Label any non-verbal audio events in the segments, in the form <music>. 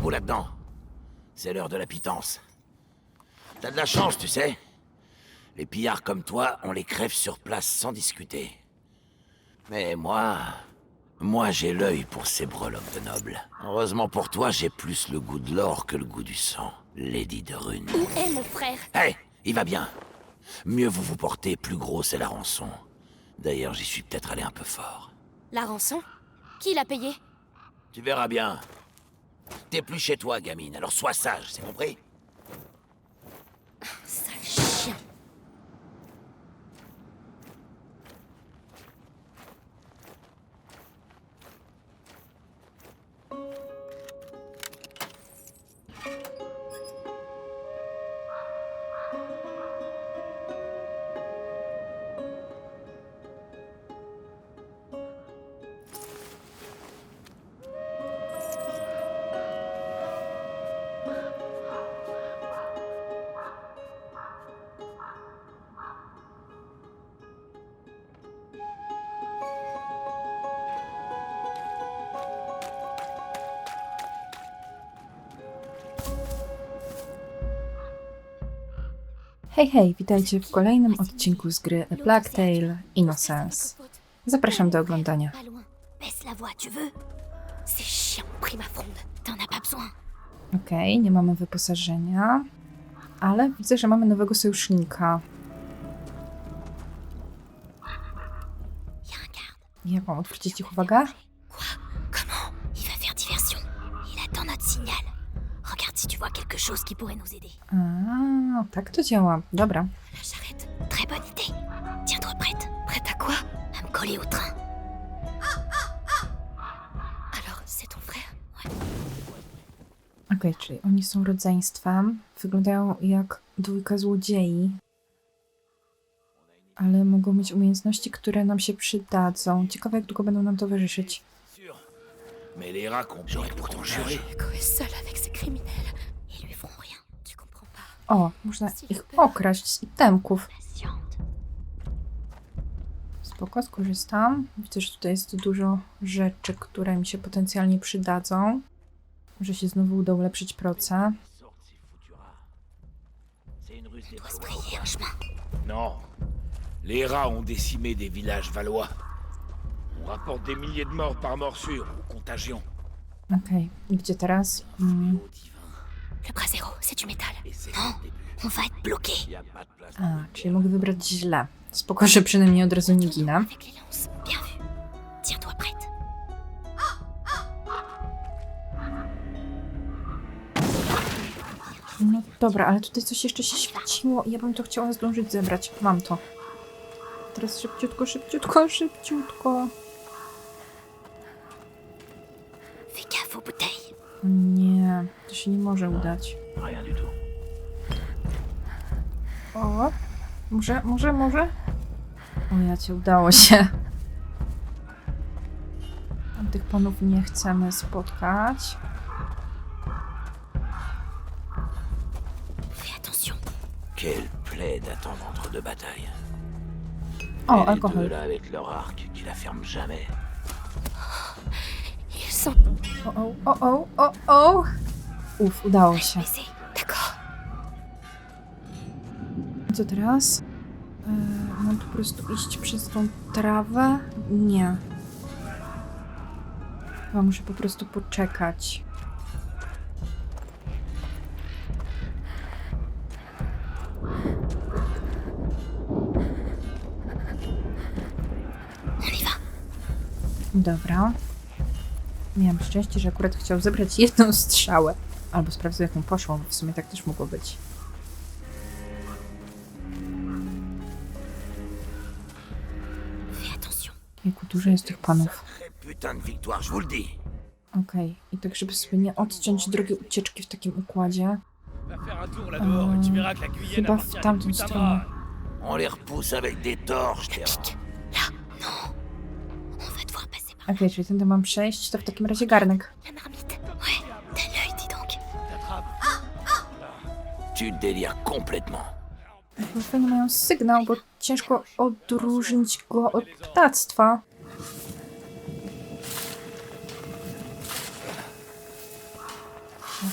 debout là-dedans? C'est l'heure de la pitance. T'as de la chance, tu sais. Les pillards comme toi, on les crève sur place sans discuter. Mais moi... Moi, j'ai l'œil pour ces breloques de nobles. Heureusement pour toi, j'ai plus le goût de l'or que le goût du sang. Lady de Rune. Où est mon frère? Hé, il va bien. Mieux vous vous portez, plus gros c'est la rançon. D'ailleurs, j'y suis peut-être allé un peu fort. La rançon? Qui l'a payé? Tu verras bien. T'es plus chez toi, gamine, alors sois sage, c'est compris? Hej, hej, witajcie w kolejnym odcinku z gry A Plague Tale Innocence. Zapraszam do oglądania. Okej, nie mamy wyposażenia, ale widzę, że mamy nowego sojusznika. Jak mam odwrócić ich uwagę? Chose qui pourrait nous aider. A, tak to działa. Dobra. La charrette. Très bonne idée. Tiens-toi prête. Prête à quoi À me coller au train. Alors, c'est ton frère Ouais. Okej, czyli oni są rodzeństwem. Wyglądają jak dwójka złodziei. Ale mogą mieć umiejętności, które nam się przydadzą. Ciekawe, jak długo będą nam towarzyszyć. Mais les rats qu'on J'aurais pourtant juré. Hugo est seul avec ces criminels. Ils lui feront rien. Tu comprends pas O, można ich okraść z itemków. Spoko, skorzystam. Widzę, że tutaj jest dużo rzeczy, które mi się potencjalnie przydadzą. Może się znowu uda ulepszyć proce. Non. Les rats ont décimé des villages valois. On rapporte des milliers de morts par morsure ou contagion. Okej, gdzie teraz? Mm. Le bras zéro, c'est du métal. Non, on va être bloqué. Y a czyli mogę wybrać źle. Spoko, że przynajmniej od razu nie ginę. Avec les lances. Bien vu. Tiens-toi prête. No dobra, ale tutaj coś jeszcze się świeciło i ja bym to chciała zdążyć zebrać. Mam to. Teraz szybciutko, szybciutko, szybciutko. Fais gaffe aux bouteilles. Nie, to się nie może udać. O, może, może, może? O, ja cię udało się. Tych panów nie chcemy spotkać. Quelle plaie d'attendre entre deux batailles. O, Et les deux alkohol. là avec leur arc qui la ferment jamais. Sont O, o, o, o, o, o. Uf, udało się. D'accord. Co teraz? E, mam po prostu iść przez tą trawę? Nie. Chyba muszę po prostu poczekać. Va. Dobra. Miałam szczęście, że akurat chciał zebrać jedną strzałę. Albo sprawdzę, jaką poszło, bo w sumie tak też mogło być. Jejku, dużo jest tych panów. Sacrée putain de victoire, je vous le dis. Okej. I tak, żeby sobie nie odciąć drogi ucieczki w takim układzie. Chyba w tamtą stronę. On les repousse avec des torches, par Okej, czyli tędy mam przejść, to w takim razie garnek. la marmite. Ouais. T'as l'œil, dis donc. Tu délires complètement. Bo fajnie mają sygnał, bo ciężko odróżnić go od ptactwa.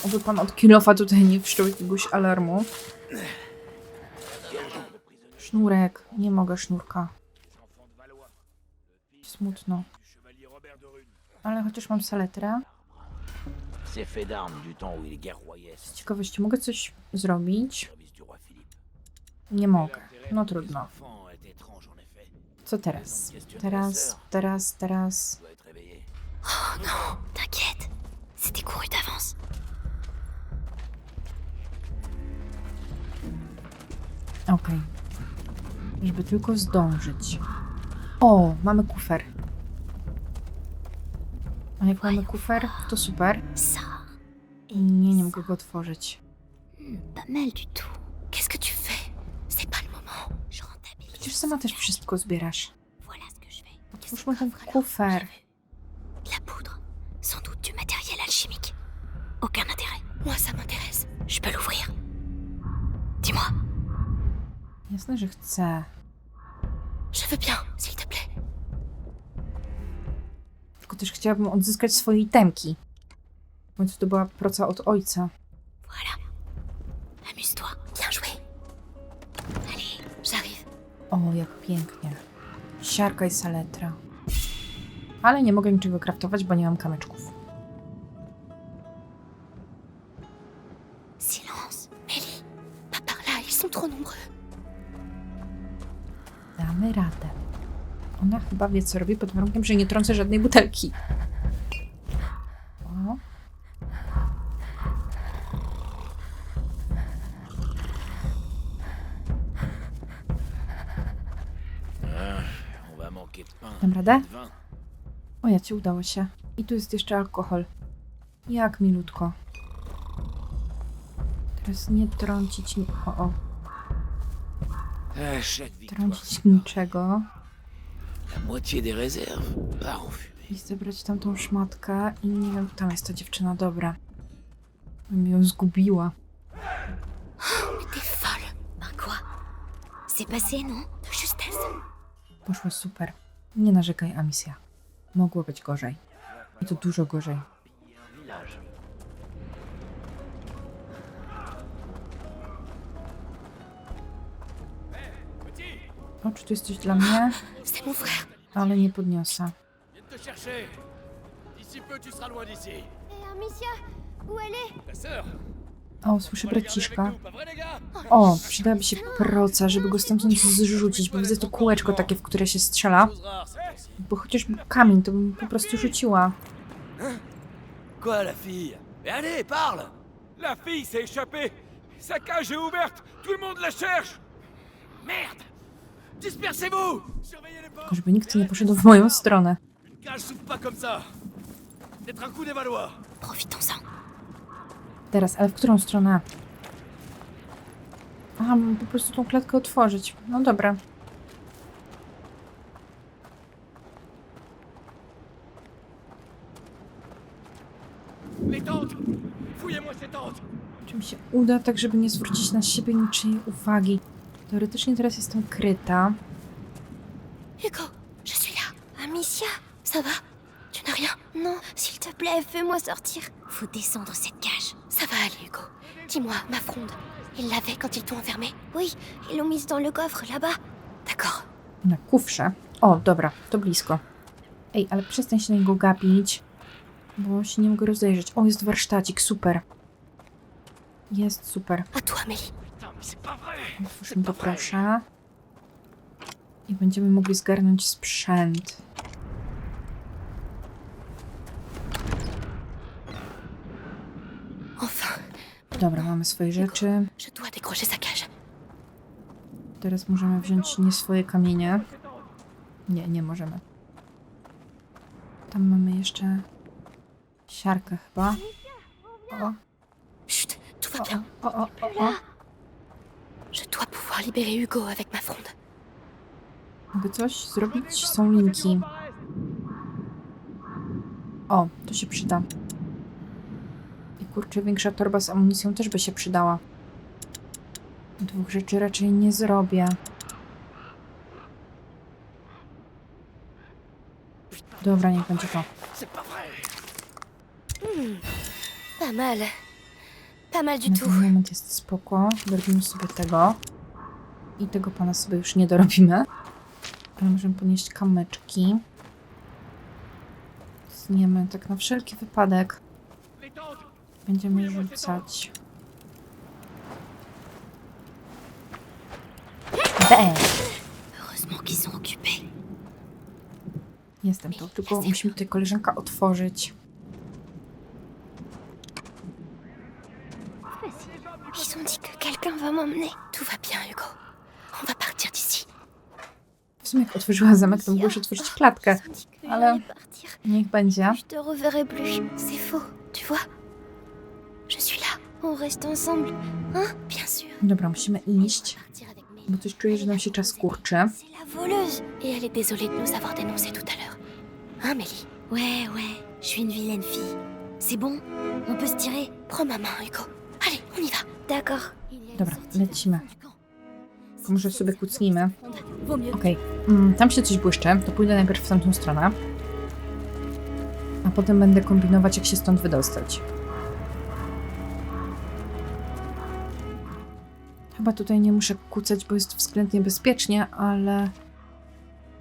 Oby pan od kilofa tutaj nie wszczął jakiegoś alarmu. Sznurek. Nie mogę sznurka. Smutno. Ale chociaż mam saletrę. Z ciekawości mogę coś zrobić? Nie mogę. No trudno. Co teraz? Teraz, teraz, teraz. Oh non, t'inquiète. C'était couru d'avance. Okej. Żeby tylko zdążyć. O, mamy kufer. A jak mamy kufer, to super. Ça, Nie, nie mogę go otworzyć. pas mal du tout. Qu'est-ce que tu fais C'est pas le moment. Je rentabilise. Przecież sama też wszystko zbierasz. Voilà ce que je fais. Otwórzmy ten kufer. De la poudre. Sans doute du matériel alchimique. Aucun intérêt. Moi, ça m'intéresse. Je peux l'ouvrir. Dis-moi. Jasne, że chcę. Je veux bien, chciałabym odzyskać swoje itemki. W końcu to była praca od ojca. Voilà. Amuse-toi. Bien joué. Allez, j'arrive. O, jak pięknie. Siarka i saletra. Ale nie mogę niczego kraftować, bo nie mam kamyczków. Silence. Mélie, pas par là, ils sont trop nombreux. Damy radę. Ona chyba wie, co robi, pod warunkiem, że nie trącę żadnej butelki. O. Dam radę? O, ja ci udało się. I tu jest jeszcze alkohol. Jak milutko. Teraz nie trącić ni- O, o. Trącić niczego. La moitié des réserves part en fumée. I zebrać tamtą szmatkę. I nie wiem, tam jest ta dziewczyna, dobra. Bym ją zgubiła. <gasps> T'es folle. Ben quoi C'est passé, non De justesse. Poszło super. Nie narzekaj, Amisja. Mogło być gorzej. I to dużo gorzej. Village. O, czy tu jest coś dla mnie? Ale nie podniosę. O, słyszę braciszka. O, przydałaby się proca, żeby go stamtąd zrzucić, bo widzę to kółeczko takie, w które się strzela. Bo chociaż kamień, to bym po prostu rzuciła. Quoi, la fille allez, parle La fille s'est échappée. Sa cage est ouverte. Tout le monde la cherche. Merde Tylko żeby nikt nie poszedł w moją stronę. Valois. Profitons-en. Teraz, ale w którą stronę? Aha, mam po prostu tą klatkę otworzyć. No dobra. Czy mi się uda, tak żeby nie zwrócić na siebie niczyjej uwagi. Teoretycznie teraz jestem kryta. Hugo, je suis là. Amicia Ça va Tu n'as rien Non, s'il te plaît, fais-moi sortir. Faut descendre cette cage. Ça va aller, Hugo. Dis-moi, ma fronde. Ils l'avaient quand ils t'ont enfermé Oui, ils l'ont mise dans le coffre là-bas. D'accord. Na kufrze. O, dobra, to blisko. Ej, ale przestań się na niego gapić, bo się nie mogę rozejrzeć. O, jest warsztacik, super. Jest super. À toi, Mélie. Otwórzmy to proszę. I będziemy mogli zgarnąć sprzęt. Dobra, mamy swoje rzeczy. Teraz możemy wziąć nie swoje kamienie. Nie, nie możemy. Tam mamy jeszcze siarkę chyba. O, o, o, o, o, pouvoir libérer Hugo avec ma fronde. Mogę coś zrobić? Są linki. O, to się przyda. I kurczę, większa torba z amunicją też by się przydała. Dwóch rzeczy raczej nie zrobię. Dobra, niech będzie to. C'est pas mal. pas mal du Na tout. ten moment jest spoko. Dorobimy sobie tego. I tego pana sobie już nie dorobimy. Ale możemy ponieść kamyczki. Zniemy tak na wszelki wypadek. Będziemy rzucać. Weź! Jestem tu, tylko musimy tutaj koleżanka otworzyć. Ils ont dit que quelqu'un va m'emmener. Otworzyła zamek, to mogłaś otworzyć klatkę. Ale-. Niech będzie. Je te reverrai plus. C'est faux, tu vois? Je suis là. On reste ensemble. Hein? Bien sûr. Dobra, musimy iść, Partir avec mes- bo coś czuję, że nam się czas kurczy. C'est la voleuse. Et elle est désolée de nous avoir dénoncés tout à l'heure. Hein, Mélie Ouais, ouais. Je suis une vilaine fille. C'est bon? On peut se tirer? Prends ma main, Hugo. Allez, on y va. D'accord. Dobra, lecimy. Może sobie kucnijmy. Okej, mm, tam się coś błyszczy, to pójdę najpierw w tamtą stronę. A potem będę kombinować, jak się stąd wydostać. Chyba tutaj nie muszę kucać, bo jest względnie bezpiecznie, ale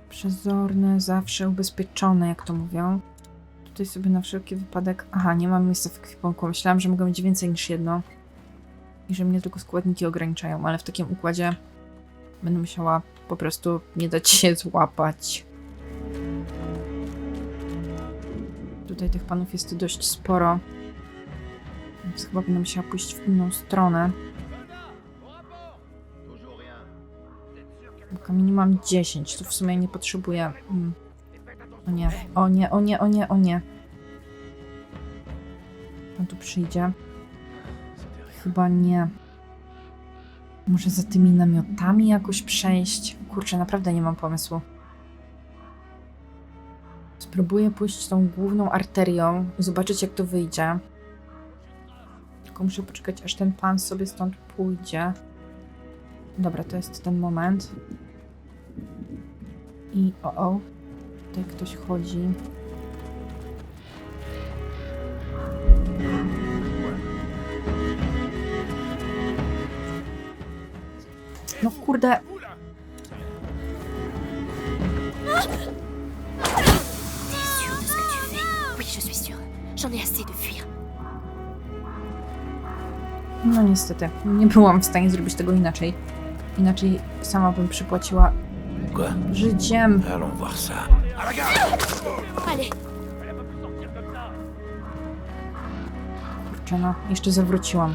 przezorne, zawsze ubezpieczone, jak to mówią. Tutaj sobie na wszelki wypadek... Aha, nie mam miejsca w ekwipunku. Myślałam, że mogę mieć więcej niż jedno. I że mnie tylko składniki ograniczają, ale w takim układzie będę musiała po prostu nie dać się złapać. Tutaj tych panów jest dość sporo. Więc chyba będę musiała pójść w inną stronę. Bo mam 10, to w sumie nie potrzebuję. Mm. O nie, o nie, o nie, o nie, o nie. On tu przyjdzie. Chyba nie. Może za tymi namiotami jakoś przejść? Kurczę, naprawdę nie mam pomysłu. Spróbuję pójść tą główną arterią i zobaczyć, jak to wyjdzie. Tylko muszę poczekać, aż ten pan sobie stąd pójdzie. Dobra, to jest ten moment. I o, o. Tutaj ktoś chodzi. De fuir. No niestety, nie byłam w stanie zrobić tego inaczej. Inaczej sama bym przypłaciła życiem. Kurczę, no, jeszcze zawróciłam.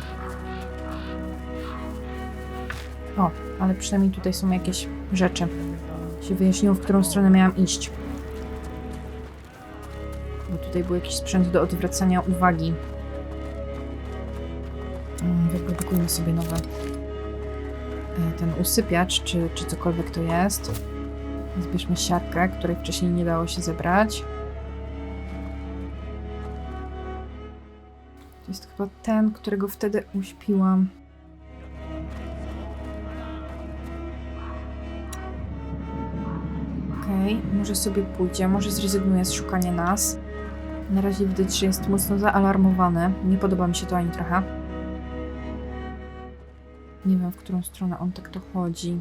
O, ale przynajmniej tutaj są jakieś rzeczy. Się wyjaśniło, w którą stronę miałam iść. Bo tutaj był jakiś sprzęt do odwracania uwagi. Mm, Wyprodukujmy sobie nowe. e, Ten usypiacz, czy, czy cokolwiek to jest. Zbierzmy siatkę, której wcześniej nie dało się zebrać. To jest chyba ten, którego wtedy uśpiłam. Okej, może sobie pójdzie, może zrezygnuje z szukania nas. Na razie widać, że jest mocno zaalarmowany. Nie podoba mi się to ani trochę. Nie wiem, w którą stronę on tak dochodzi.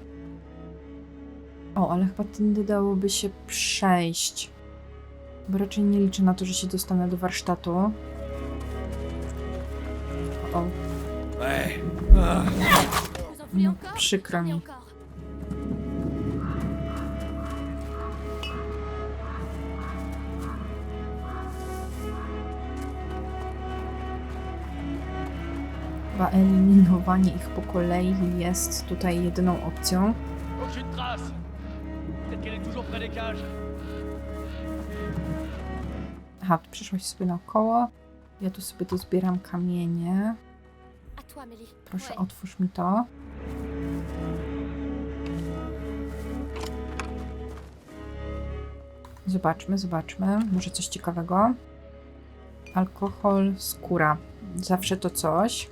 O, ale chyba tędy dałoby się przejść. Bo raczej nie liczę na to, że się dostanę do warsztatu. O. Ah. no, przykro mi. Chyba eliminowanie ich po kolei jest tutaj jedyną opcją. Aha, tu przeszłaś sobie naokoło. Ja tu sobie tu zbieram kamienie. Proszę, otwórz mi to. Zobaczmy, zobaczmy. Może coś ciekawego. Alkohol, skóra. Zawsze to coś.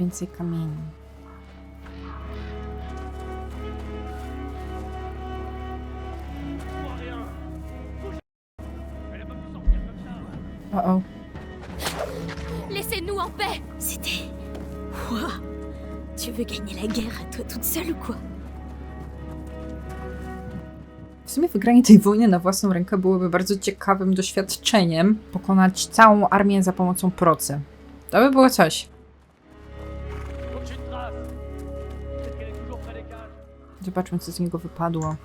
Więcej kamieni. O, o. Laissez-nous en paix C'était... Quoi Tu veux gagner la guerre à toi toute seule ou quoi W sumie wygranie tej wojny na własną rękę byłoby bardzo ciekawym doświadczeniem. Pokonać całą armię za pomocą procy. To by było coś. Zobaczmy, co z niego wypadło.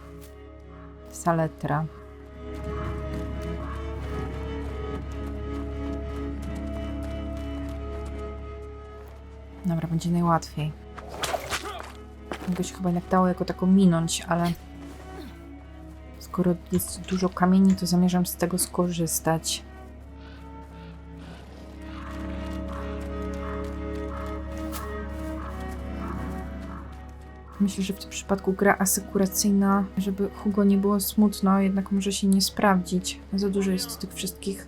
Saletra. Dobra, będzie najłatwiej. Mogę się chyba jednak dało jako taką minąć, ale skoro jest dużo kamieni, to zamierzam z tego skorzystać. Myślę, że w tym przypadku gra asekuracyjna, żeby Hugo nie było smutno, jednak może się nie sprawdzić. Za dużo jest tych wszystkich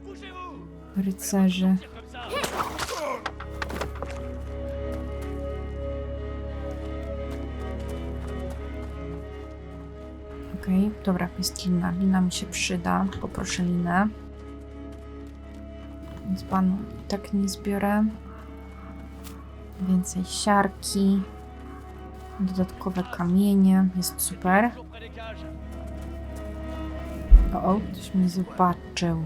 rycerzy. Okej, dobra, jest lina. Lina mi się przyda. Poproszę linę. Więc panu tak nie zbiorę. Więcej siarki. Dodatkowe kamienie. Jest super. O, o, ktoś mnie zobaczył.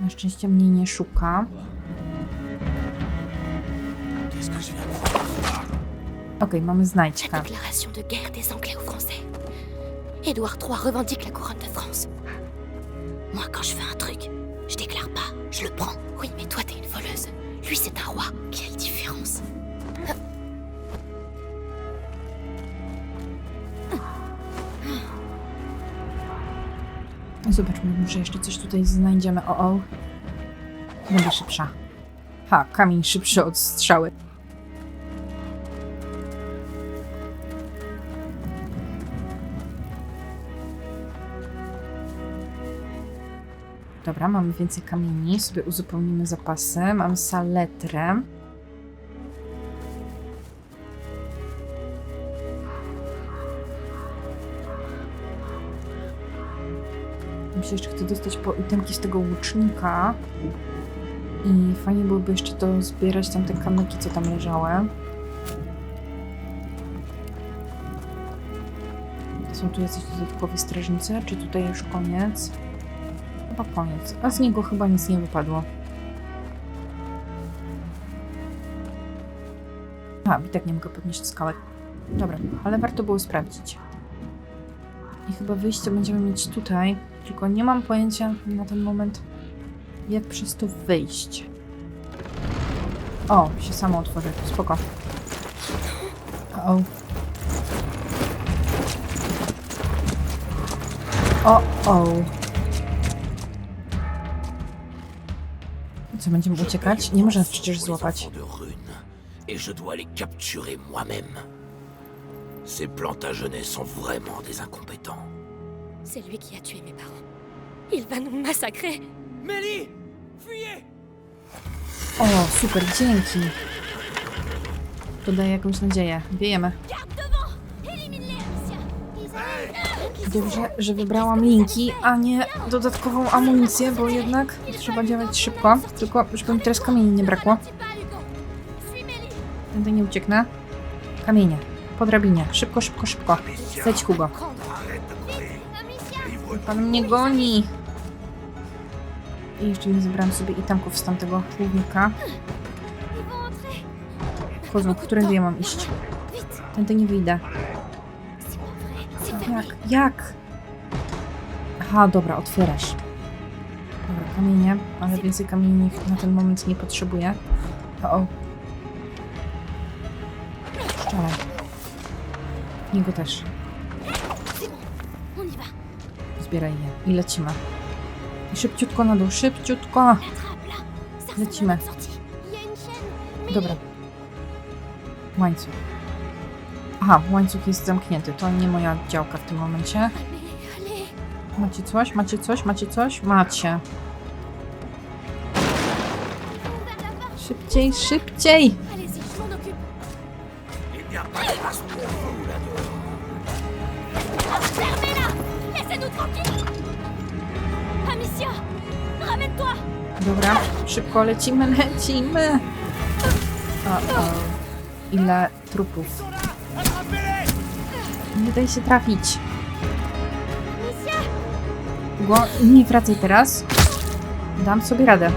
Na szczęście mnie nie szuka. Okej, mamy La znajdźkę. déclaration de guerre des Anglais aux Français. Édouard III revendique la couronne de France. Moi, quand je fais un truc, je déclare pas, je le prends. Oui, mais toi, t'es une voleuse. Lui, c'est un roi. Quelle différence Zobaczmy, może jeszcze coś tutaj znajdziemy. O, szybsza. Ha, kamień szybszy od strzały. Dobra, mamy więcej kamieni, sobie uzupełnimy zapasy. Mam saletrę. Się jeszcze chce dostać po itemki z tego łucznika. I fajnie byłoby jeszcze to zbierać tam te kamyki, co tam leżały. Są tu jacyś dodatkowi strażnicy, czy tutaj już koniec? Chyba koniec. A z niego chyba nic nie wypadło. A, i tak nie mogę podnieść skałek. Dobra, ale warto było sprawdzić. I chyba wyjście będziemy mieć tutaj, tylko nie mam pojęcia na ten moment, jak przez to wyjść. O, się samo otworzy, spoko. O. O, o. Co, będziemy uciekać? Nie można przecież złapać. de runes, et je dois les capturer moi-même. Ces plantagenets sont vraiment des incompétents. C'est lui qui a tué mes parents? Il va nous massacrer. Mélie Fuyez O, super, dzięki. To daje jakąś nadzieję. Wiejemy. Garde Dobrze, że wybrałam linki, a nie dodatkową amunicję, bo jednak trzeba działać szybko. Tylko, żeby mi teraz kamieni nie brakło. Tędy nie ucieknę. Kamienie. Po drabinie. Szybko, szybko, szybko. Leć, Hugo. Pan mnie goni. I jeszcze nie zebrałam sobie itemków z tamtego człowieka. Chodzą, którędy ja mam iść? Tędy nie wyjdę. Jak? Aha, dobra, otwierasz. Dobra, kamienie, ale więcej kamieni na ten moment nie potrzebuję. O, o. Szczelaj. Niego też. Zbieraj je i lecimy. I szybciutko na dół, szybciutko! Lecimy. à notre Aha, łańcuch jest zamknięty. To nie moja działka w tym momencie. Macie coś? Macie coś? Macie coś? Macie. Szybciej, szybciej! Dobra, szybko lecimy, lecimy! O, o. Ile trupów nie daj się trafić. Go, nie wracaj teraz. Dam sobie radę.